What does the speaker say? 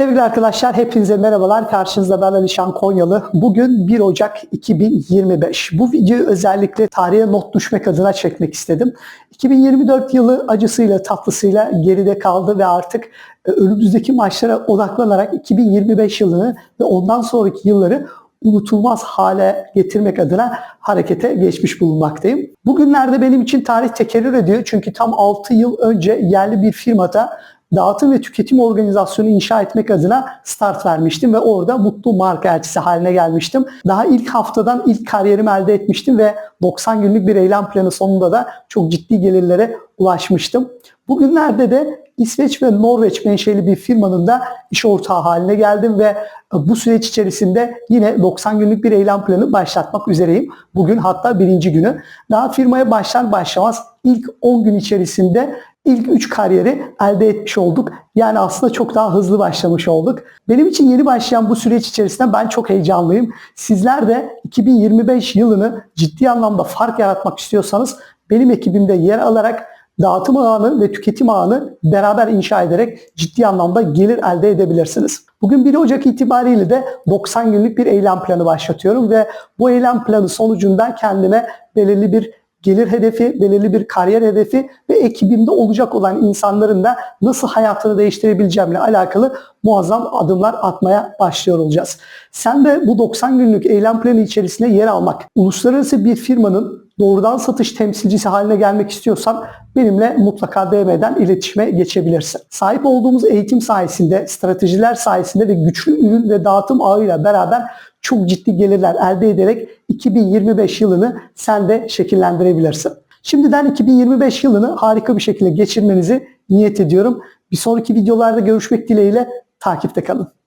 Sevgili arkadaşlar hepinize merhabalar. Karşınızda ben Alişan Konyalı. Bugün 1 Ocak 2025. Bu videoyu özellikle tarihe not düşmek adına çekmek istedim. 2024 yılı acısıyla tatlısıyla geride kaldı ve artık e, önümüzdeki maçlara odaklanarak 2025 yılını ve ondan sonraki yılları unutulmaz hale getirmek adına harekete geçmiş bulunmaktayım. Bugünlerde benim için tarih tekerrür ediyor. Çünkü tam 6 yıl önce yerli bir firmada dağıtım ve tüketim organizasyonu inşa etmek adına start vermiştim ve orada mutlu marka elçisi haline gelmiştim. Daha ilk haftadan ilk kariyerimi elde etmiştim ve 90 günlük bir eylem planı sonunda da çok ciddi gelirlere ulaşmıştım. Bugünlerde de İsveç ve Norveç menşeli bir firmanın da iş ortağı haline geldim ve bu süreç içerisinde yine 90 günlük bir eylem planı başlatmak üzereyim. Bugün hatta birinci günü. Daha firmaya başlar başlamaz ilk 10 gün içerisinde ilk 3 kariyeri elde etmiş olduk. Yani aslında çok daha hızlı başlamış olduk. Benim için yeni başlayan bu süreç içerisinde ben çok heyecanlıyım. Sizler de 2025 yılını ciddi anlamda fark yaratmak istiyorsanız benim ekibimde yer alarak dağıtım ağını ve tüketim ağını beraber inşa ederek ciddi anlamda gelir elde edebilirsiniz. Bugün 1 Ocak itibariyle de 90 günlük bir eylem planı başlatıyorum ve bu eylem planı sonucunda kendime belirli bir gelir hedefi, belirli bir kariyer hedefi ve ekibimde olacak olan insanların da nasıl hayatını değiştirebileceğimle alakalı muazzam adımlar atmaya başlıyor olacağız. Sen de bu 90 günlük eylem planı içerisinde yer almak, uluslararası bir firmanın doğrudan satış temsilcisi haline gelmek istiyorsan benimle mutlaka DM'den iletişime geçebilirsin. Sahip olduğumuz eğitim sayesinde, stratejiler sayesinde ve güçlü ürün ve dağıtım ağıyla beraber çok ciddi gelirler elde ederek 2025 yılını sen de şekillendirebilirsin. Şimdiden 2025 yılını harika bir şekilde geçirmenizi niyet ediyorum. Bir sonraki videolarda görüşmek dileğiyle takipte kalın.